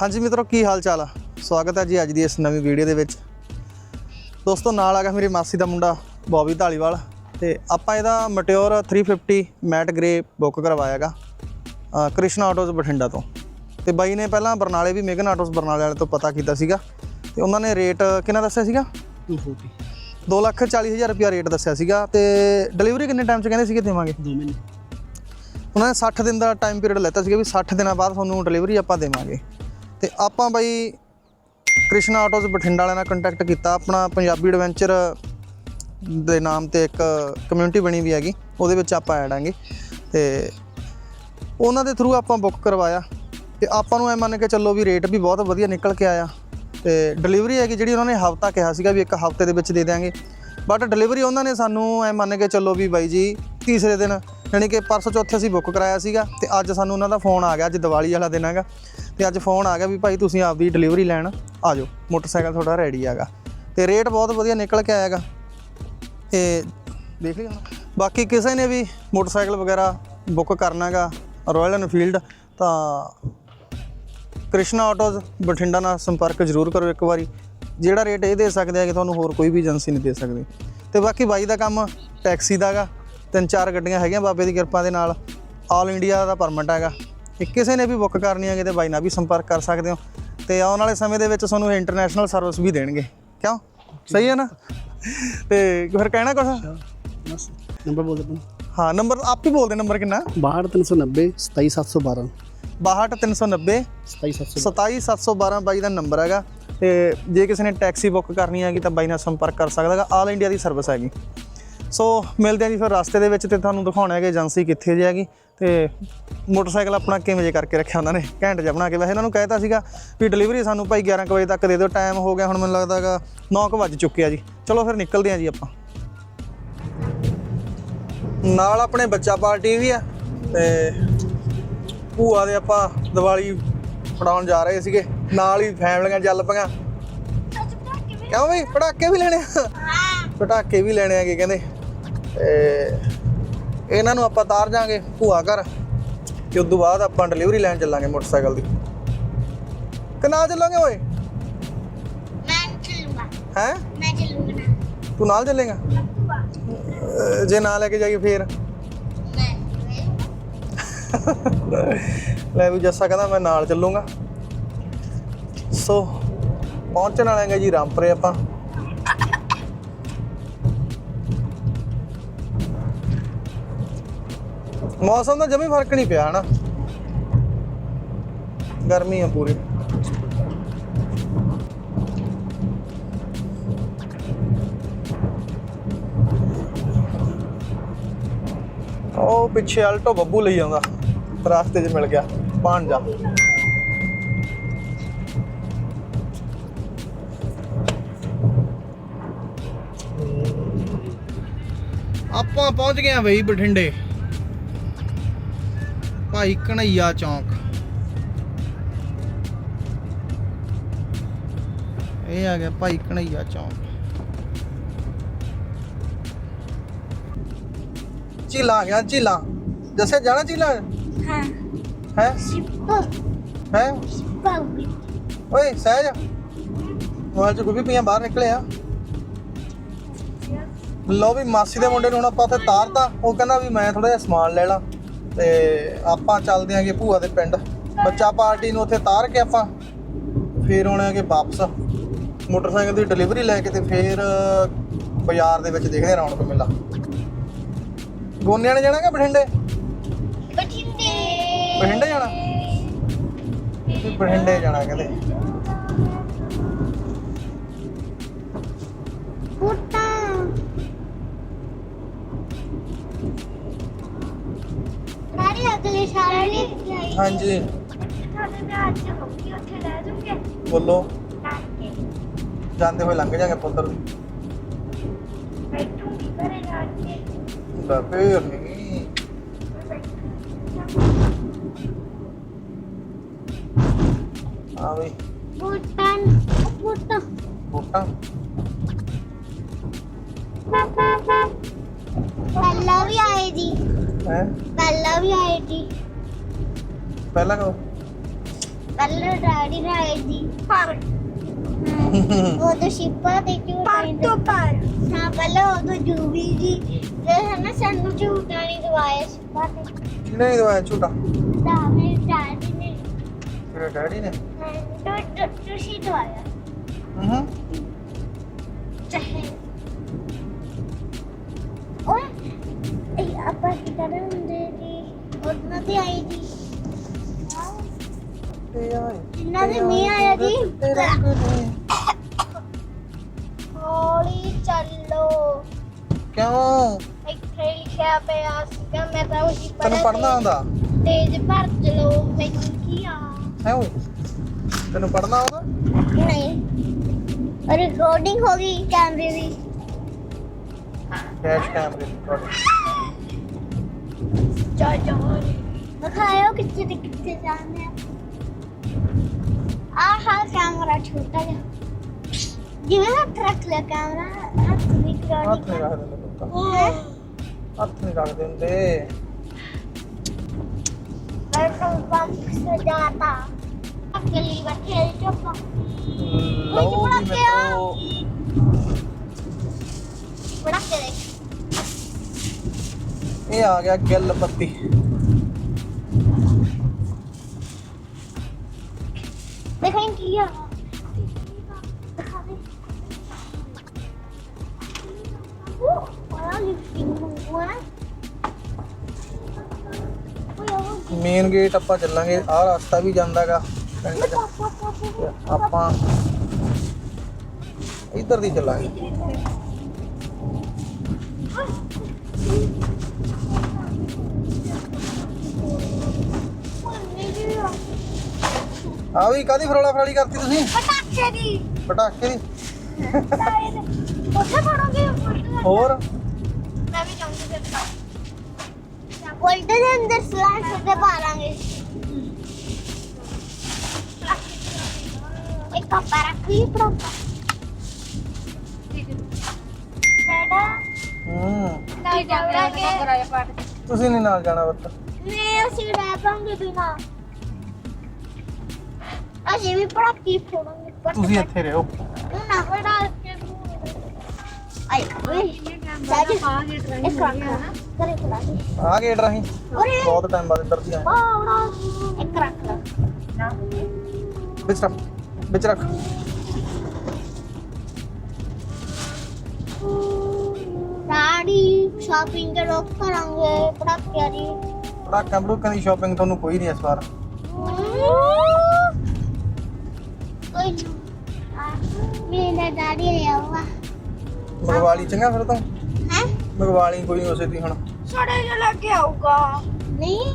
ਹਾਂਜੀ ਮਿੱਤਰੋ ਕੀ ਹਾਲ ਚਾਲ ਆ? ਸਵਾਗਤ ਹੈ ਜੀ ਅੱਜ ਦੀ ਇਸ ਨਵੀਂ ਵੀਡੀਓ ਦੇ ਵਿੱਚ। ਦੋਸਤੋ ਨਾਲ ਆ ਗਿਆ ਮੇਰੀ ਮਾਸੀ ਦਾ ਮੁੰਡਾ ਬੌਬੀ ਢਾਲੀਵਾਲ ਤੇ ਆਪਾਂ ਇਹਦਾ ਮਟਿਓਰ 350 ਮੈਟ ਗ੍ਰੇ ਬੁੱਕ ਕਰਵਾਇਆਗਾ ਕ੍ਰਿਸ਼ਨਾ ਆਟੋਜ਼ ਬਠਿੰਡਾ ਤੋਂ। ਤੇ ਬਾਈ ਨੇ ਪਹਿਲਾਂ ਬਰਨਾਲੇ ਵੀ ਮੇਗਨ ਆਟੋਜ਼ ਬਰਨਾਲੇ ਵਾਲੇ ਤੋਂ ਪਤਾ ਕੀਤਾ ਸੀਗਾ। ਤੇ ਉਹਨਾਂ ਨੇ ਰੇਟ ਕਿੰਨਾ ਦੱਸਿਆ ਸੀਗਾ? 240 ਦੋ ਲੱਖ ਚਾਲੀ ਹਜ਼ਾਰ ਰੁਪਿਆ ਰੇਟ ਦੱਸਿਆ ਸੀਗਾ। ਤੇ ਡਿਲੀਵਰੀ ਕਿੰਨੇ ਟਾਈਮ 'ਚ ਕਹਿੰਦੇ ਸੀਗੇ ਦੇਵਾਂਗੇ? ਦੋ ਮਹੀਨੇ। ਉਹਨਾਂ ਨੇ 60 ਦਿਨ ਦਾ ਟਾਈਮ ਪੀਰੀਅਡ ਲੈਤਾ ਸੀਗਾ ਵੀ 60 ਦਿਨਾਂ ਬਾਅਦ ਤੁਹਾਨੂੰ ਡਿਲੀਵਰੀ ਆਪਾਂ ਦੇਵਾਂਗੇ। ਤੇ ਆਪਾਂ ਬਾਈ ਕ੍ਰਿਸ਼ਨਾ ਆਟੋਜ਼ ਬਠਿੰਡਾ ਵਾਲਿਆਂ ਨਾਲ ਕੰਟੈਕਟ ਕੀਤਾ। ਆਪਣਾ ਪੰਜਾਬੀ ਐਡਵੈਂਚਰ ਦੇ ਨਾਮ ਤੇ ਇੱਕ ਕਮਿਊਨਿਟੀ ਬਣੀ ਵੀ ਹੈਗੀ। ਉਹਦੇ ਵਿੱਚ ਆਪਾਂ ਐਡ ਆਂਗੇ। ਤੇ ਉਹਨਾਂ ਦੇ ਥਰੂ ਆਪਾਂ ਬੁੱਕ ਕਰਵਾਇਆ। ਤੇ ਆਪਾਂ ਨੂੰ ਐ ਮੰਨ ਕੇ ਚੱਲੋ ਵੀ ਰੇਟ ਵੀ ਬਹੁਤ ਵਧੀਆ ਨਿਕਲ ਕੇ ਆਇਆ। ਤੇ ਡਿਲੀਵਰੀ ਹੈਗੀ ਜਿਹੜੀ ਉਹਨਾਂ ਨੇ ਹਫਤਾ ਕਿਹਾ ਸੀਗਾ ਵੀ ਇੱਕ ਹਫ਼ਤੇ ਦੇ ਵਿੱਚ ਦੇ ਦਿਆਂਗੇ। ਬਟ ਡਿਲੀਵਰੀ ਉਹਨਾਂ ਨੇ ਸਾਨੂੰ ਐ ਮੰਨ ਕੇ ਚੱਲੋ ਵੀ ਬਾਈ ਜੀ ਤੀਸਰੇ ਦਿਨ, ਯਾਨੀ ਕਿ ਪਰਸੋਂ ਚੌਥੇ ਅਸੀਂ ਬੁੱਕ ਕਰਾਇਆ ਸੀਗਾ। ਤੇ ਅੱਜ ਸਾਨੂੰ ਉਹਨਾਂ ਦਾ ਫੋਨ ਆ ਗਿਆ, ਅੱਜ ਦੀਵਾਲੀ ਵਾਲਾ ਦਿਨ ਹੈਗਾ। ਤੇ ਅੱਜ ਫੋਨ ਆ ਗਿਆ ਵੀ ਭਾਈ ਤੁਸੀਂ ਆਪਦੀ ਡਿਲੀਵਰੀ ਲੈਣ, ਆ ਜਾਓ, ਮੋਟਰਸਾਈਕਲ ਤੁਹਾਡਾ ਰੈਡੀ ਹੈਗਾ। ਤੇ ਰੇਟ ਬਹੁਤ ਵਧੀਆ ਨਿਕਲ ਕੇ ਆਏਗਾ ਤੇ ਦੇਖ ਲਿਆ ਬਾਕੀ ਕਿਸੇ ਨੇ ਵੀ ਮੋਟਰਸਾਈਕਲ ਵਗੈਰਾ ਬੁੱਕ ਕਰਨਾਗਾ ਰਾਇਲ ਐਨਫੀਲਡ ਤਾਂ ਕ੍ਰਿਸ਼ਨਾ ਆਟੋਜ਼ ਬਠਿੰਡਾ ਨਾਲ ਸੰਪਰਕ ਜ਼ਰੂਰ ਕਰੋ ਇੱਕ ਵਾਰੀ। ਜਿਹੜਾ ਰੇਟ ਇਹ ਦੇ ਸਕਦੇ ਆ ਕਿ ਤੁਹਾਨੂੰ ਹੋਰ ਕੋਈ ਵੀ ਏਜੰਸੀ ਨਹੀਂ ਦੇ ਸਕਦੀ। ਤੇ ਬਾਕੀ ਬਾਈ ਦਾ ਕੰਮ ਟੈਕਸੀ ਦਾਗਾ ਤਿੰਨ ਚਾਰ ਗੱਡੀਆਂ ਹੈਗੀਆਂ ਬਾਬੇ ਦੀ ਕਿਰਪਾ ਦੇ ਨਾਲ। ਆਲ ਇੰਡੀਆ ਦਾ ਪਰਮਿਟ ਹੈਗਾ। ਤੇ ਕਿਸੇ ਨੇ ਵੀ ਬੁੱਕ ਕਰਨੀ ਹੈਗੀ ਤੇ ਬਾਈ ਨਾਲ ਵੀ ਸੰਪਰਕ ਕਰ ਸਕਦੇ ਹੋ ਤੇ ਆਉਣ ਵਾਲੇ ਸਮੇਂ ਦੇ ਵਿੱਚ ਤੁਹਾਨੂੰ ਇੰਟਰਨੈਸ਼ਨਲ ਸਰਵਿਸ ਵੀ ਦੇਣਗੇ। ਕਿਉਂ? ਸਹੀ ਹੈ ਨਾ? ਤੇ ਫਿਰ ਕਹਿਣਾ ਕੁਛ? ਬਸ ਨੰਬਰ ਬੋਲ ਦੇ। ਹਾਂ ਨੰਬਰ ਆਪ ਹੀ ਬੋਲਦੇ ਨੰਬਰ ਕਿੰਨਾ? 62390 27712 62390 27712 27712 ਬਾਈ ਦਾ ਨੰਬਰ ਹੈਗਾ। ਤੇ ਜੇ ਕਿਸੇ ਨੇ ਟੈਕਸੀ ਬੁੱਕ ਕਰਨੀ ਹੈਗੀ ਤਾਂ ਬਾਈ ਨਾਲ ਸੰਪਰਕ ਕਰ ਸਕਦਾ ਹੈਗਾ। ਆਲ ਇੰਡੀਆ ਦੀ ਸਰਵਿਸ ਹੈਗੀ। ਸੋ ਮਿਲਦੇ ਹਾਂ ਜੀ ਫਿਰ ਰਸਤੇ ਦੇ ਵਿੱਚ ਤੇ ਤੁਹਾਨੂੰ ਦਿਖਾਉਣਾ ਹੈ ਕਿ ਏਜੰਸੀ ਕਿੱਥੇ ਜੇ ਹੈਗੀ ਤੇ ਮੋਟਰਸਾਈਕਲ ਆਪਣਾ ਕਿਵੇਂ ਜੇ ਕਰਕੇ ਰੱਖਿਆ ਉਹਨਾਂ ਨੇ ਘੈਂਟ ਜਿਹਾ ਬਣਾ ਕੇ। ਵੈਸੇ ਇਹਨਾਂ ਨੂੰ ਕਹਿਤਾ ਸੀਗਾ ਵੀ ਡਿਲੀਵਰੀ ਸਾਨੂੰ ਭਾਈ 11 ਕੁ ਵਜੇ ਤੱਕ ਦੇ ਦਿਓ ਟਾਈਮ ਹੋ ਗਿਆ ਹੁਣ ਮੈਨੂੰ ਲੱਗਦਾ ਹੈਗਾ 9 ਕੁ ਵੱਜ ਚੁੱਕੇ ਆ ਜੀ। ਚਲੋ ਫਿਰ ਨਿਕਲਦੇ ਹਾਂ ਜੀ ਆਪਾਂ। ਨਾਲ ਆਪਣੇ ਬੱਚਾ ਪਾਰਟੀ ਵੀ ਆ ਤੇ ਭੂਆ ਦੇ ਆਪਾਂ ਦੀਵਾਲੀ ਫੜਾਉਣ ਜਾ ਰਹੇ ਸੀਗੇ। ਨਾਲ ਹੀ ਫੈਮਲੀਆਂ ਚੱਲ ਪਈਆਂ। ਕਿਉਂ ਬਈ? ਪਟਾਕੇ ਵੀ ਲੈਣੇ ਆ? ਪਟਾਕੇ ਵੀ ਲੈਣੇ ਆਗੇ ਕਹਿੰਦੇ? ਇਹਨਾਂ ਨੂੰ ਆਪਾਂ ਤਾਰ ਜਾਾਂਗੇ ਭੂਆ ਘਰ ਤੇ ਉਸ ਤੋਂ ਬਾਅਦ ਆਪਾਂ ਡਿਲੀਵਰੀ ਲੈਣ ਚੱਲਾਂਗੇ ਮੋਟਰਸਾਈਕਲ ਦੀ। ਕਿ ਨਾਲ ਚੱਲਾਂਗੇ ਓਏ? ਮੈਂ ਚੱਲੂੰਗਾ। ਹੈ? ਮੈਂ ਚੱਲੂੰਗਾ ਤੂੰ ਨਾਲ ਚੱਲੇਗਾ? ਜੇ ਨਾ ਲੈ ਕੇ ਜਾਈਏ ਫੇਰ। ਲੈ ਵੀ ਜੱਸਾ ਕਹਿੰਦਾ ਮੈਂ ਨਾਲ ਚੱਲੂੰਗਾ। ਸੋ ਪਹੁੰਚਣ ਵਾਲੇ ਹੈਗੇ ਜੀ ਰਾਮਪੁਰੇ ਆਪਾਂ। ਮੌਸਮ ਦਾ ਜਮੀ ਫ਼ਰਕ ਨਹੀਂ ਪਿਆ, ਹਨਾ? ਗਰਮੀ ਆ ਪੂਰੀ। ਉਹ ਪਿੱਛੇ ਆਲਟੋ ਬੱਬੂ ਲਈ ਆਉਂਦਾ। ਰਸਤੇ 'ਚ ਮਿਲ ਗਿਆ, ਪਾਣ ਜਾ। ਆਪਾਂ ਪਹੁੰਚ ਗਏ ਆ ਬਈ ਬਠਿੰਡੇ। ਭਾਈ ਕਨਈਆ ਚੌਂਕ। ਇਹ ਆ ਗਿਆ ਭਾਈ ਕਨਈਆ ਚੌਂਕ। ਝੀਲਾਂ ਗਿਆ ਝੀਲਾਂ। ਜੱਸੇ ਜਾਣਾ ਝੀਲਾਂ? ਹਾਂ। ਹੈ? ਸਿੱਪਾ। ਹੈ? ਸਿੱਪਾ ਓਏ ਸਹਿਜ। ਮੋਬਾਈਲ ਚ ਗੁੱਬੀ ਪਈਆਂ ਬਾਹਰ ਨਿਕਲੇ ਆ। ਲੋ ਵੀ ਮਾਸੀ ਦੇ ਮੁੰਡੇ ਨੂੰ ਹੁਣ ਆਪਾਂ ਉੱਥੇ ਤਾਰਤਾ। ਉਹ ਕਹਿੰਦਾ ਵੀ ਮੈਂ ਥੋੜਾ ਜਿਹਾ ਸਮਾਨ ਲੈ ਲਾਂ। ਤੇ ਆਪਾਂ ਚੱਲਦੇ ਆਂਗੇ ਭੂਆ ਦੇ ਪਿੰਡ। ਬੱਚਾ ਪਾਰਟੀ ਨੂੰ ਉੱਥੇ ਤਾਰ ਕੇ ਆਪਾਂ ਫੇਰ ਆਉਣਾਂਗੇ ਵਾਪਸ। ਮੋਟਰਸਾਈਕਲ ਦੀ ਡਿਲੀਵਰੀ ਲੈ ਕੇ ਤੇ ਫੇਰ ਬਾਜ਼ਾਰ ਦੇ ਵਿੱਚ ਦੇਖਦੇ ਰੌਣਕ ਮੇਲਾ। ਗੋਨਿਆਂ ਨੇ ਜਾਣਾ ਕਿ ਬਠਿੰਡੇ? ਬਠਿੰਡੇ। ਬਠਿੰਡੇ ਜਾਣਾ? ਵੀ ਬਠਿੰਡੇ ਜਾਣਾ ਕਹਿੰਦੇ ਕੁੱਤਾ ਨਾਰੀ ਅਗਲੇ ਸਾਲ ਕੇ ਆਈ ਹਾਂਜੀ। ਤੁਹਾਡੇ ਮੈਂ ਅੱਜ ਹੋਕੀ ਉੱਥੇ ਲੈ ਦੂੰਗੇ ਬੋਲੋ। ਨਾਕੇ ਜਾਂਦੇ ਹੋਏ ਲੰਘ ਜਾਗੇ ਪੁੱਤਰ। ਬੈਠੂੰਗੀ ਘਰੇ ਜਾ ਕੇ। ਦਾ ਫੇਰ ਨਹੀਂ ਆ ਵੀ। ਬੁੱਟਨ ਬੁੱਟਨ ਬੂਟਾ। ਪਹਿਲਾਂ ਵੀ ਆਏ ਜੀ। ਹੈ? ਪਹਿਲਾਂ ਵੀ ਆਏ ਜੀ ਪਹਿਲਾਂ ਕੋ ਪਹਿਲਾਂ ਡੈਡੀ ਨਾਲ ਆਈ ਸੀ ਪਰ। ਉਹ ਤਾਂ ਸ਼ਿਪਾ ਤੇ ਝੂਟਾ ਤੋਂ ਪਰ। ਹਾਂ ਪਹਿਲਾਂ ਉਹ ਤਾਂ ਜੂਬੀ ਜੀ ਤੇ ਹਨਾ ਸਾਨੂੰ ਝੂਟਾ ਨਹੀਂ ਦਵਾਇਆ ਸ਼ਿਪਾ ਤੇ ਨਹੀਂ ਦਵਾਇਆ ਝੂਟਾ ਤਾਂ ਮੇਰੇ ਡੈਡੀ ਨੇ। ਤੇਰੇ ਡੈਡੀ ਨੇ? ਹਾਂ, ਤੂੰ ਤੁਸੀਂ ਦਵਾਇਆ। ਹੂੰ। ਚਾਹੇ ਤੇ ਆਈ ਜੀ ਜਿੰਨਾ ਦੇ ਮੀਂਹ ਆਇਆ ਜੀ। ਹੌਲੀ ਚੱਲੋ ਕਿਉਂ? ਇੱਥੇ ਲਿਖਿਆ ਪਿਆ ਸੀਗਾ ਮੈਂ ਤਾਂ ਉਹੀ ਤੈਨੂੰ ਪੜਨਾ ਆਉਂਦਾ? ਤੇਜ਼ ਭਰ ਚਲੋ ਮੈਨੂੰ ਕੀ ਆ? ਹੈ ਤੈਨੂੰ ਪੜਨਾ ਆਉਂਦਾ? ਨਹੀਂ। ਰਿਕਾਰਡਿੰਗ ਹੋ ਗਈ ਕੈਮਰੇ ਦੀ। ਡੈਸ਼ ਕੈਮਰੇ ਦੀ ਤੁਹਾਡੇ ਜਾ दिखाओ किससे किससे आ आहा कैमरा छोटा है। जी मैं ट्रक ले कैमरा हाथ दिख रहा हाथ नहीं रख दे लड़का हाँ। हाथ नहीं रख देंगे। पेट्रोल तो पंप से जाता। अकेली बैठे जो लो मैं तो बड़ा के देख ये आ गया गल पत्ती ਮੇਨ ਗੇਟ ਆਪਾਂ ਚੱਲਾਂਗੇ। ਆਹ ਰਸਤਾ ਵੀ ਜਾਂਦਾਗਾ। ਪਿੰਡ ਆਪਾਂ ਇੱਧਰ ਦੀ ਚੱਲਾਂਗੇ। ਆ ਵੀ ਕਾਦੀ ਫਰੋਲਾ ਫਰਾਲੀ ਕਰਤੀ ਤੁਸੀਂ ਪਟਾਕੇ ਦੀ ਪਟਾਕੇ ਦੀ ਉੱਥੇ ਫੜੋਗੇ ਹੋਰ ਮੈਂ ਵੀ ਜਾਊਂਗੀ ਫਿਰ ਤਾਂ ਦੇ ਅੰਦਰ ਸਲਾਈਸ ਉੱਤੇ ਪਾ ਲਾਂਗੇ ਇੱਕ ਕੱਪਾ ਰੱਖ ਤੁਸੀਂ ਨਹੀਂ ਨਾਲ ਜਾਣਾ ਬੱਤ ਨਹੀਂ ਅਸੀਂ ਰਹਿ ਪਾਂਗੇ ਬਿਨਾ ਅਸੀਂ ਵੀ ਪੜਾਕੀ ਫੋੜਾਂਗੇ ਤੁਸੀਂ ਇੱਥੇ ਰਹੋ। ਨਾ ਬੜਾ ਆਈ ਓਏ ਸਾਜੀ ਇੱਕ ਰੱਖ ਕਰੇ ਪੜਾ ਦੇ ਆ ਗੇਟ ਰਾਹੀਂ ਬਹੁਤ ਟਾਈਮ ਬਾਅਦ ਇੱਧਰ ਦੀ ਆਏ। ਇੱਕ ਰੱਖ ਲਾ। ਵਿੱਚ ਰੱਖ। ਵਿੱਚ ਰੱਖ। ਸਾੜੀ ਸ਼ਾਪਿੰਗ ਦੇ ਲੋਕ ਕਰਾਂਗੇ ਪੜਾਕਿਆਂ ਦੀ। ਪਟਾਕਾਂ ਪਟੂਕਾਂ ਦੀ ਸ਼ਾਪਿੰਗ ਤੁਹਾਨੂੰ ਕੋਈ ਨਹੀਂ ਇਸ ਵਾਰ। ਕੋਈ ਮੇਰੇ ਚੰਗਾ ਫਿਰ ਤਾਂ। ਹੈ? ਮਗਵਾਲੀ ਕੋਈ ਉਸੇ ਦੀ ਹੁਣ। ਸਾਡੇ ਜੋ ਲੱਗ ਆਊਗਾ। ਨਹੀਂ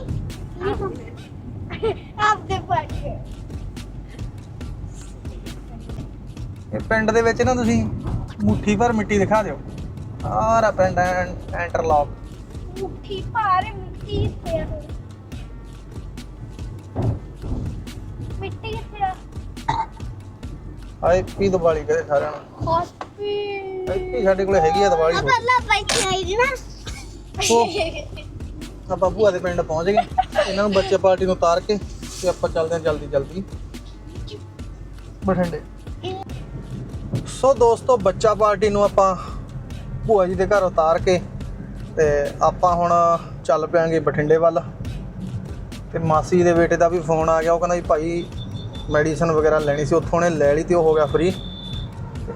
ਆਪਦੇ ਪਾਕੇ ਇਹ ਪਿੰਡ ਦੇ ਵਿੱਚ ਨਾ ਤੁਸੀਂ ਮੁੱਠੀ ਭਰ ਮਿੱਟੀ ਦਿਖਾ ਦਿਓ। ਆਰਾ ਪਿੰਡ ਐਂਟਰਲੌਕ ਮੁੱਠੀ ਭਾਰ ਮਿੱਟੀ ਤੇ ਆਏ ਪੀ ਦੀਵਾਲੀ ਕਰੇ ਸਾਰਿਆਂ ਨੂੰ। ਹੌਸਪੀ ਇੱਥੇ ਸਾਡੇ ਕੋਲ ਹੈਗੀ ਆ ਦੀਵਾਲੀ ਆ ਹੁਣ। ਪਹਿਲਾਂ ਬੈਠੀ ਆਈ ਜੀ ਨਾ। ਆਪਾਂ ਭੂਆ ਦੇ ਪਿੰਡ ਪਹੁੰਚ ਗਏ। ਇਹਨਾਂ ਨੂੰ ਬੱਚੇ ਪਾਰਟੀ ਨੂੰ ਉਤਾਰ ਕੇ ਤੇ ਆਪਾਂ ਚੱਲਦੇ ਹਾਂ ਜਲਦੀ ਜਲਦੀ। ਬਠਿੰਡੇ। ਸੋ ਦੋਸਤੋ ਬੱਚਾ ਪਾਰਟੀ ਨੂੰ ਆਪਾਂ ਭੂਆ ਜੀ ਦੇ ਘਰ ਉਤਾਰ ਕੇ ਤੇ ਆਪਾਂ ਹੁਣ ਚੱਲ ਪਿਆਂਗੇ ਬਠਿੰਡੇ ਵੱਲ। ਤੇ ਮਾਸੀ ਦੇ ਬੇਟੇ ਦਾ ਵੀ ਫੋਨ ਆ ਗਿਆ। ਉਹ ਕਹਿੰਦਾ ਵੀ ਭਾਈ ਮੈਡੀਸਨ ਵਗੈਰਾ ਲੈਣੀ ਸੀ, ਉੱਥੋਂ ਨੇ ਲੈ ਲਈ ਤੇ ਉਹ ਹੋ ਗਿਆ ਫ੍ਰੀ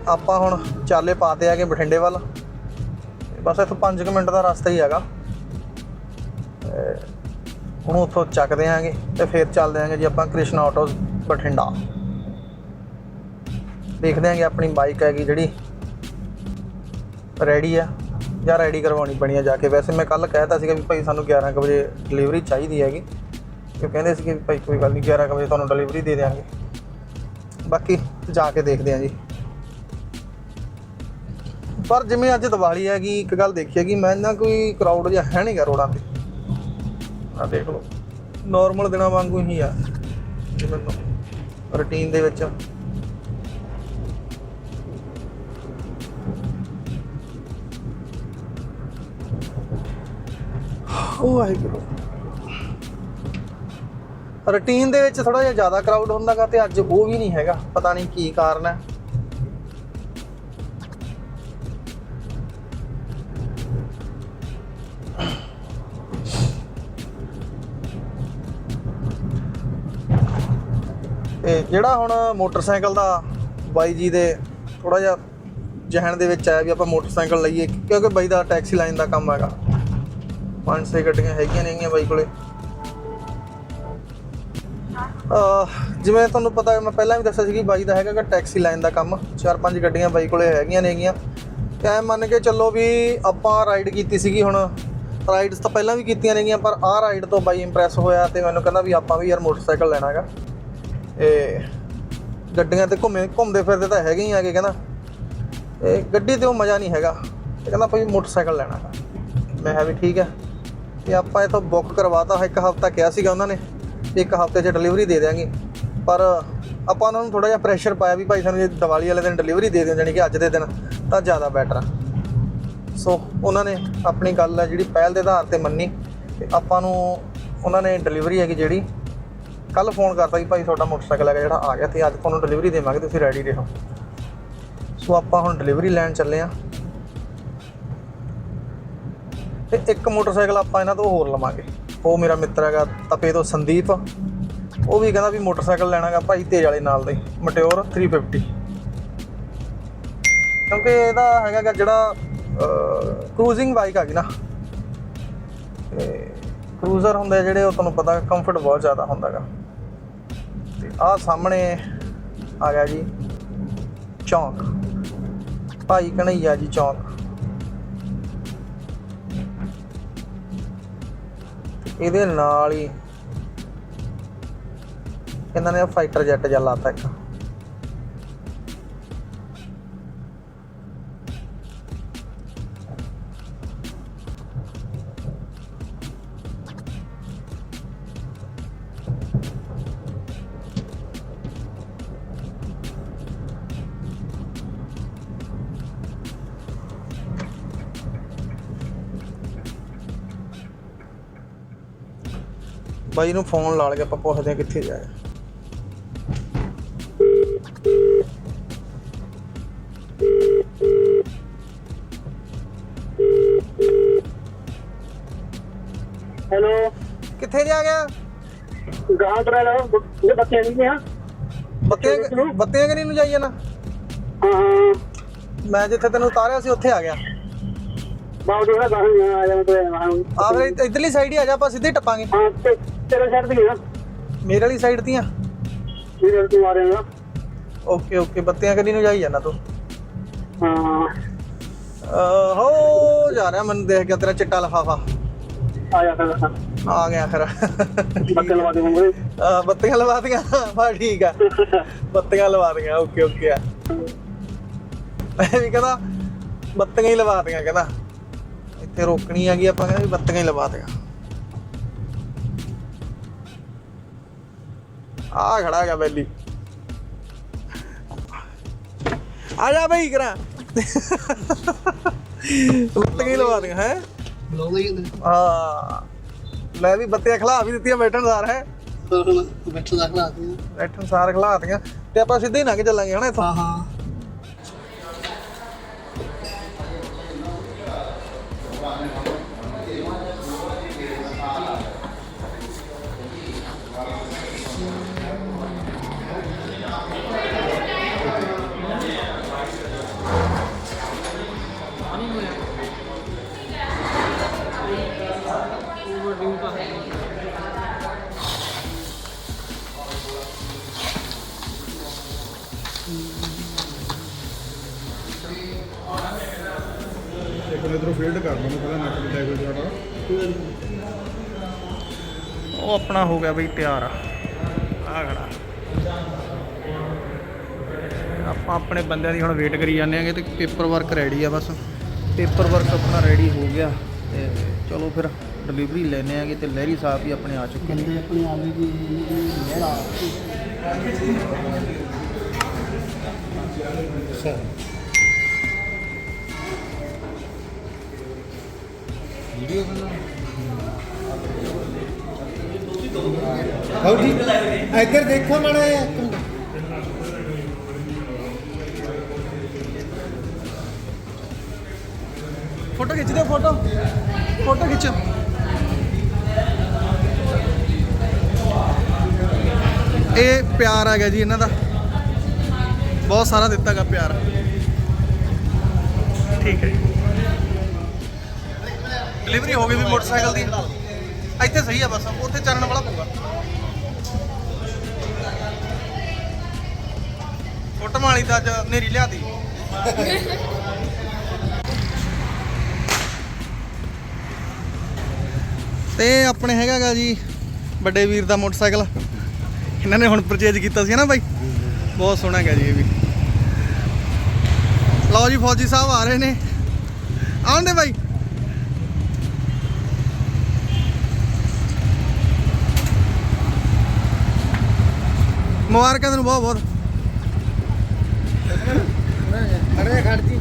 ਆਪਾਂ ਹੁਣ ਚਾਲੇ ਪਾਤੇ ਆਗੇ ਬਠਿੰਡੇ ਵੱਲ। ਬਸ ਇੱਥੋਂ 5 ਮਿੰਟ ਦਾ ਰਸਤਾ ਹੀ ਹੈਗਾ। ਹੁਣ ਉੱਥੋਂ ਚੱਕਦੇ ਆਂਗੇ ਤੇ ਫਿਰ ਚੱਲਦੇ ਆਂਗੇ ਜੀ ਆਪਾਂ ਕ੍ਰਿਸ਼ਨ ਆਟੋਸ ਬਠਿੰਡਾ। ਦੇਖਦੇ ਆਂਗੇ ਆਪਣੀ ਬਾਈਕ ਹੈਗੀ ਜਿਹੜੀ ਰੈਡੀ ਆ ਜਾਂ ਰੈਡੀ ਕਰਵਾਉਣੀ ਪੈਣੀ ਆ ਜਾ ਕੇ। ਵੈਸੇ ਮੈਂ ਕੱਲ ਕਹਿਤਾ ਸੀਗਾ ਵੀ ਭਾਈ ਸਾਨੂੰ 11 ਕੁ ਵਜੇ ਡਿਲੀਵਰੀ ਚਾਹੀਦੀ ਹੈਗੀ। ਤੇ ਉਹ ਕਹਿੰਦੇ ਸੀਗੇ ਵੀ ਭਾਈ ਕੋਈ ਗੱਲ ਨਹੀਂ 11 ਕੁ ਵਜੇ ਤੁਹਾਨੂੰ ਡਿਲੀਵਰੀ ਦੇ ਦੇਵਾਂਗੇ ਬਾਕੀ ਜਾ ਕੇ ਦੇਖਦੇ ਆਂ ਜੀ। ਪਰ ਜਿਵੇਂ ਅੱਜ ਦੀਵਾਲੀ ਹੈਗੀ ਇੱਕ ਗੱਲ ਦੇਖੀ ਹੈਗੀ ਮੈਂ ਨਾ ਕੋਈ ਕਰਾਊਡ ਜਿਹਾ ਹੈ ਨਹੀਂਗਾ ਰੋਡਾਂ ਤੇ। ਆ ਦੇਖ ਲਓ। ਨਾਰਮਲ ਦਿਨਾਂ ਵਾਂਗੂ ਹੀ ਆ ਜਿਵੇਂ ਰੁਟੀਨ ਦੇ ਵਿੱਚ ਉਹ ਵਾਹਿਗੁਰੂ। ਰੁਟੀਨ ਦੇ ਵਿੱਚ ਥੋੜਾ ਜਿਹਾ ਜ਼ਿਆਦਾ ਕਰਾਊਡ ਹੁੰਦਾਗਾ ਤੇ ਅੱਜ ਉਹ ਵੀ ਨਹੀਂ ਹੈਗਾ, ਪਤਾ ਨਹੀਂ ਕੀ ਕਾਰਨ ਹੈ। ਤੇ ਜਿਹੜਾ ਹੁਣ ਮੋਟਰਸਾਈਕਲ ਦਾ ਬਾਈ ਜੀ ਦੇ ਥੋੜਾ ਜਿਹਾ ਜਹਨ ਦੇ ਵਿੱਚ ਆਇਆ ਵੀ ਆਪਾਂ ਮੋਟਰਸਾਈਕਲ ਲਈਏ, ਕਿਉਂਕਿ ਬਾਈ ਦਾ ਟੈਕਸੀ ਲਾਈਨ ਦਾ ਕੰਮ ਹੈਗਾ। ਪੰਜ ਛੇ ਗੱਡੀਆਂ ਹੈਗੀਆਂ ਨੇਗੀਆਂ ਬਾਈ ਕੋਲੇ। ਜਿਵੇਂ ਤੁਹਾਨੂੰ ਪਤਾ ਹੈ ਮੈਂ ਪਹਿਲਾਂ ਵੀ ਦੱਸਿਆ ਸੀ ਕਿ ਬਾਈ ਦਾ ਹੈਗਾ ਕਿ ਟੈਕਸੀ ਲਾਈਨ ਦਾ ਕੰਮ। ਚਾਰ ਪੰਜ ਗੱਡੀਆਂ ਬਾਈ ਕੋਲੇ ਹੈਗੀਆਂ ਨੇਗੀਆਂ ਤੇ ਐ ਮੰਨ ਕੇ ਚੱਲੋ ਵੀ ਆਪਾਂ ਰਾਈਡ ਕੀਤੀ ਸੀਗੀ ਹੁਣ। ਰਾਈਡਸ ਤਾਂ ਪਹਿਲਾਂ ਵੀ ਕੀਤੀਆਂ ਨੇਗੀਆਂ ਪਰ ਆਹ ਰਾਈਡ ਤੋਂ ਬਾਈ ਇੰਪ੍ਰੈਸ ਹੋਇਆ ਤੇ ਮੈਨੂੰ ਕਹਿੰਦਾ ਵੀ ਆਪਾਂ ਵੀ ਯਾਰ ਮੋਟਰਸਾਈਕਲ ਲੈਣਾ ਹੈਗਾ ਇਹ ਗੱਡੀਆਂ ਤੇ ਘੁੰਮੇ ਘੁੰਮਦੇ ਫਿਰਦੇ ਤਾਂ ਹੈਗੇ ਹੀ ਆਗੇ ਕਹਿੰਦਾ। ਇਹ ਗੱਡੀ ਤੇ ਉਹ ਮਜ਼ਾ ਨਹੀਂ ਹੈਗਾ। ਤੇ ਕਹਿੰਦਾ ਭਾਈ ਮੋਟਰਸਾਈਕਲ ਲੈਣਾ ਹੈਗਾ ਮੈਂ ਕਿਹਾ ਵੀ ਠੀਕ ਹੈ ਤੇ ਆਪਾਂ ਇਹ ਤੋਂ ਬੁੱਕ ਕਰਵਾਤਾ ਇੱਕ ਹਫਤਾ ਕਿਹਾ ਸੀਗਾ ਉਹਨਾਂ ਨੇ। ਵੀ ਇੱਕ ਹਫ਼ਤੇ 'ਚ ਡਿਲੀਵਰੀ ਦੇ ਦਿਆਂਗੇ। ਪਰ ਆਪਾਂ ਉਹਨਾਂ ਨੂੰ ਥੋੜਾ ਜਿਹਾ ਪ੍ਰੈਸ਼ਰ ਪਾਇਆ ਵੀ ਭਾਈ ਸਾਨੂੰ ਜੇ ਦੀਵਾਲੀ ਵਾਲੇ ਦਿਨ ਡਿਲੀਵਰੀ ਦੇ ਦਿਓ, ਜਾਣੀ ਕਿ ਅੱਜ ਦੇ ਦਿਨ, ਤਾਂ ਜ਼ਿਆਦਾ ਬੈਟਰ ਆ। ਸੋ ਉਹਨਾਂ ਨੇ ਆਪਣੀ ਗੱਲ ਹੈ ਜਿਹੜੀ ਪਹਿਲ ਦੇ ਆਧਾਰ ਤੇ ਮੰਨੀ। ਤੇ ਆਪਾਂ ਨੂੰ ਉਹਨਾਂ ਨੇ ਡਿਲੀਵਰੀ ਹੈਗੀ ਜਿਹੜੀ ਕੱਲ ਫੋਨ ਕਰਤਾ ਕਿ ਭਾਈ ਤੁਹਾਡਾ ਮੋਟਰਸਾਈਕਲ ਹੈਗਾ ਜਿਹੜਾ ਆ ਗਿਆ, ਤੇ ਅੱਜ ਤੁਹਾਨੂੰ ਡਿਲੀਵਰੀ ਦੇਵਾਂਗੇ, ਤੁਸੀਂ ਰੈਡੀ ਰਹੋ। ਸੋ ਆਪਾਂ ਹੁਣ ਡਿਲੀਵਰੀ ਲੈਣ ਚੱਲੇ ਆ। ਤੇ ਇੱਕ ਮੋਟਰਸਾਈਕਲ ਆਪਾਂ ਇਹਨਾਂ ਤੋਂ ਹੋਰ ਲਵਾਂਗੇ। ਉਹ ਮੇਰਾ ਮਿੱਤਰ ਹੈਗਾ ਤਪੇ ਤੋਂ ਸੰਦੀਪ। ਉਹ ਵੀ ਕਹਿੰਦਾ ਵੀ ਮੋਟਰਸਾਈਕਲ ਲੈਣਾਗਾ ਭਾਈ ਤੇਜ ਵਾਲੇ ਨਾਲ ਦੇ ਹੀ ਮਟਿਓਰ 350 ਕਿਉਂਕਿ ਇਹਦਾ ਹੈਗਾ ਜਿਹੜਾ ਕਰੂਜ਼ਿੰਗ ਬਾਈਕ ਆ ਗਈ ਨਾ। ਤੇ ਕਰੂਜ਼ਰ ਹੁੰਦੇ ਆ ਜਿਹੜੇ ਉਹ ਤੁਹਾਨੂੰ ਪਤਾ ਕੰਫਰਟ ਬਹੁਤ ਜ਼ਿਆਦਾ ਹੁੰਦਾਗਾ। ਤੇ ਆਹ ਸਾਹਮਣੇ ਆ ਗਿਆ ਜੀ, ਚੌਂਕ। ਭਾਈ ਕਨਈਆ ਜੀ ਚੌਂਕ। ਇਹਦੇ ਨਾਲ ਹੀ। ਇਹਨਾਂ ਨੇ ਫਾਈਟਰ ਜੈਟ ਜਿਹਾ ਲਾਤਾ ਇੱਕ। ਬਾਈ ਨੂੰ ਫੋਨ ਲਾ ਲਗੇ ਆਪਾਂ ਪੁੱਛਦੇ ਆ ਕਿੱਥੇ ਜਾਇਆ हेलो ਕਿੱਥੇ ਜਾ ਗਿਆ कहाँ पर रहे हो ये बच्चे नहीं हैं ਬੱਤੀਆਂ ਬੱਤੀਆਂ ਕਰੀ ਨੂੰ ਜਾਈਏ ਨਾ हाँ हाँ ਮੈਂ ਜਿੱਥੇ ਤੈਨੂੰ ਉਤਾਰਿਆ ਸੀ ਉੱਥੇ ਆ ਗਿਆ बाबू जो है कहाँ यहाँ आ जाओ तो वहाँ ਆ ਫਿਰ ਇੱਧ- ਇੱਧਰਲੀ साइड ਹੀ ਆ ਜਾ ਆਪਾਂ सिद्धे ਟੱਪਾਂਗੇ हाँ ते- ਤੇਰੇ ਸਾਈਡ ਦੀਆਂ ਮੇਰੇ ਵਾਲੀ ਸਾਈਡ ਦੀਆਂ? ਮੇਰੇ ਤੋਂ ਆ ਰਹੇ ਆ। ਓਕੇ ਓਕੇ ਬੱਤੀਆਂ ਕਦੀ ਨੂੰ ਜਾਈ ਜਾਣਾ ਤੂੰ। ਹਾਂ। ਹੋ ਜਾ ਰਿਹਾ ਮੈਨੂੰ ਦੇਖ ਗਿਆ ਤੇਰਾ ਚਿੱਟਾ ਲਫਾਫਾ। ਆ ਗਿਆ ਖਰਾ ਬੱਤੀਆਂ ਲਵਾ ਦੇ ਮੁੰਡੇ ਬੱਤੀਆਂ ਲਵਾ ਦੀਆਂ? ਬਾ ਠੀਕ ਆ। ਬੱਤੀਆਂ ਲਵਾ ਦੀਆਂ ਓਕੇ ਓਕੇ ਆ। ਮੈਂ ਵੀ ਕਹਿੰਦਾ ਬੱਤੀਆਂ ਹੀ ਲਵਾ ਦੀਆਂ ਕਹਿੰਦਾ। ਇੱਥੇ ਰੋਕਣੀ ਹੈਗੀ ਆਪਾਂ ਕਹਿੰਦਾ ਵੀ ਬੱਤੀਆਂ ਹੀ ਲਵਾ ਦੀਆਂ। ਆ ਖੜਾ ਹੈਗਾ ਬੈਲੀ। ਆ ਜਾ ਬਈ ਕਰਾਂ। ਬੱਤੀਆਂ ਹੀ ਲਵਾ ਦੀਆਂ ਹੈ? ਬੁਲਾਉਂਦਾ ਹੀ ਲੈ ਵੀ ਬੱਤੀਆਂ ਖਲਾ ਵੀ ਦਿੱਤੀਆਂ ਬੈਠਣ ਸਾਰ ਹੈ? ਬੈਠਣ ਦਾ ਖਲਾ ਦੇ ਬੈਠਣ ਸਾਰ ਖਲਾਤੀਆਂ ਤੇ ਆਪਾਂ ਸਿੱਧੇ ਹੀ ਲੰਘ ਚੱਲਾਂਗੇ ਹਨਾ ਇੱਥੋਂ? ਹਾਂ ਹਾਂ। ਇੱਕ ਨੇ ਇਧਰੋਂ ਫੀਲਡ ਕਰ ਮੈਨੂੰ ਪਹਿਲਾਂ ਨੈਟ ਤੇ ਕੋਈ ਤੁਹਾਡਾ ਉਹ ਆਪਣਾ ਹੋ ਗਿਆ ਬਈ ਤਿਆਰ। ਆ ਆ ਖੜਾ। ਆਪਾਂ ਆਪਣੇ ਬੰਦਿਆਂ ਦੀ ਹੁਣ ਵੇਟ ਕਰੀ ਜਾਂਦੇ ਆਂਗੇ ਤੇ ਪੇਪਰ ਵਰਕ ਰੈਡੀ ਆ ਬਸ। ਪੇਪਰ ਵਰਕ ਆਪਣਾ ਰੈਡੀ ਹੋ ਗਿਆ। ਤੇ ਚਲੋ ਫਿਰ ਡਿਲੀਵਰੀ ਲੈਣੇ ਆਂਗੇ ਤੇ ਲਹਿਰੀ ਸਾਹਿਬ ਵੀ ਆਪਣੇ ਆ ਚੁੱਕੇ ਨੇ। ਲਹਿਰਾ ਵੀਡੀਓ ਬਣਾ ਬਾਉ ਜੀ, ਇੱਧਰ ਦੇਖੋ ਮਾੜਾ ਜਿਹਾ ਫੋਟੋ ਖਿੱਚ ਦਿਓ, ਫੋਟੋ। ਫੋਟੋ ਖਿੱਚ। ਇਹ ਪਿਆਰ ਆ ਗਿਆ ਜੀ ਇਹਨਾਂ ਦਾ। ਬਹੁਤ ਸਾਰਾ ਦਿੱਤਾ ਗਾ ਪਿਆਰ। ਠੀਕ ਹੈ ਡਿਲੀਵਰੀ ਹੋ ਗਈ ਵੀ ਮੋਟਰਸਾਈਕਲ ਦੀ। ਇੱਥੇ ਸਹੀ ਆ ਬਸ, ਉੱਥੇ ਚਰਨ ਵਾਲਾ ਪਊਗਾ। ਫੋਟੋ ਵਾਲੀ ਤਾਂ ਅੱਜ ਨੇਰੀ ਲਿਆਦੀ ਤੇ ਆਪਣੇ ਹੈਗਾਗਾ ਜੀ, ਵੱਡੇ ਵੀਰ ਦਾ ਮੋਟਰਸਾਈਕਲ। ਇਹਨਾਂ ਨੇ ਹੁਣ ਪਰਚੇਜ ਕੀਤਾ ਸੀ ਨਾ ਬਾਈ। ਬਹੁਤ ਸੋਹਣਾ ਹੈਗਾ ਜੀ ਇਹ ਵੀ। ਲਓ ਜੀ, ਫੌਜੀ ਸਾਹਿਬ ਆ ਰਹੇ ਨੇ। ਆਉਂਦੇ ਬਾਈ। ਮੁਬਾਰਕਾਂ ਤੈਨੂੰ ਬਹੁਤ ਬਹੁਤ। ਅਰੇ ਖੜਦੀ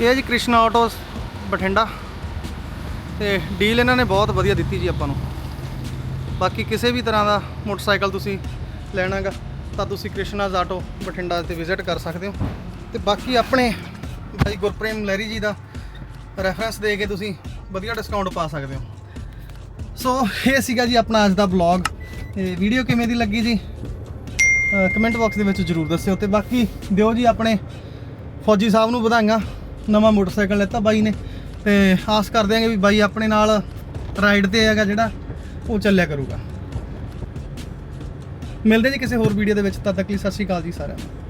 ਇਹ ਹੈ ਜੀ ਕ੍ਰਿਸ਼ਨਾ ਆਟੋਸ ਬਠਿੰਡਾ। ਤੇ ਡੀਲ ਇਹਨਾਂ ਨੇ ਬਹੁਤ ਵਧੀਆ ਦਿੱਤੀ ਜੀ ਆਪਾਂ ਨੂੰ। ਬਾਕੀ ਕਿਸੇ ਵੀ ਤਰ੍ਹਾਂ ਦਾ ਮੋਟਰਸਾਈਕਲ ਤੁਸੀਂ ਲੈਣਾਗਾ, ਤਾਂ ਤੁਸੀਂ ਕ੍ਰਿਸ਼ਨਾਜ਼ ਆਟੋ ਬਠਿੰਡਾ ਤੇ ਵਿਜ਼ਿਟ ਕਰ ਸਕਦੇ ਹੋ। ਤੇ ਬਾਕੀ ਆਪਣੇ ਭਾਈ ਗੁਰਪ੍ਰੇਮ ਲਹਿਰੀ ਜੀ ਦਾ ਰੈਫਰੈਂਸ ਦੇ ਕੇ ਤੁਸੀਂ ਵਧੀਆ ਡਿਸਕਾਊਂਟ ਪਾ ਸਕਦੇ ਹੋ। ਸੋ ਇਹ ਸੀਗਾ ਜੀ ਆਪਣਾ ਅੱਜ ਦਾ ਬਲੌਗ ਤੇ ਵੀਡੀਓ ਕਿਵੇਂ ਦੀ ਲੱਗੀ ਜੀ? ਕਮੈਂਟ ਬਾਕਸ ਦੇ ਵਿੱਚ ਜਰੂਰ ਦੱਸਿਓ ਤੇ ਬਾਕੀ ਦਿਓ ਜੀ ਆਪਣੇ ਫੌਜੀ ਸਾਹਿਬ ਨੂੰ ਵਧਾਈਆਂ। ਨਵਾਂ ਮੋਟਰਸਾਈਕਲ ਲੈਤਾ ਬਾਈ ਨੇ ਤੇ ਆਸ ਕਰਦੇ ਆਂਗੇ ਵੀ ਬਾਈ ਆਪਣੇ ਨਾਲ ਰਾਈਡ ਤੇ ਹੈਗਾ ਜਿਹੜਾ, ਉਹ ਚੱਲਿਆ ਕਰੂਗਾ। ਮਿਲਦੇ ਜੀ ਕਿਸੇ ਹੋਰ ਵੀਡੀਓ ਦੇ ਵਿੱਚ, ਤਦ ਤੱਕ ਲਈ ਸਤਿ ਸ਼੍ਰੀ ਅਕਾਲ ਜੀ ਸਾਰਿਆਂ ਨੂੰ।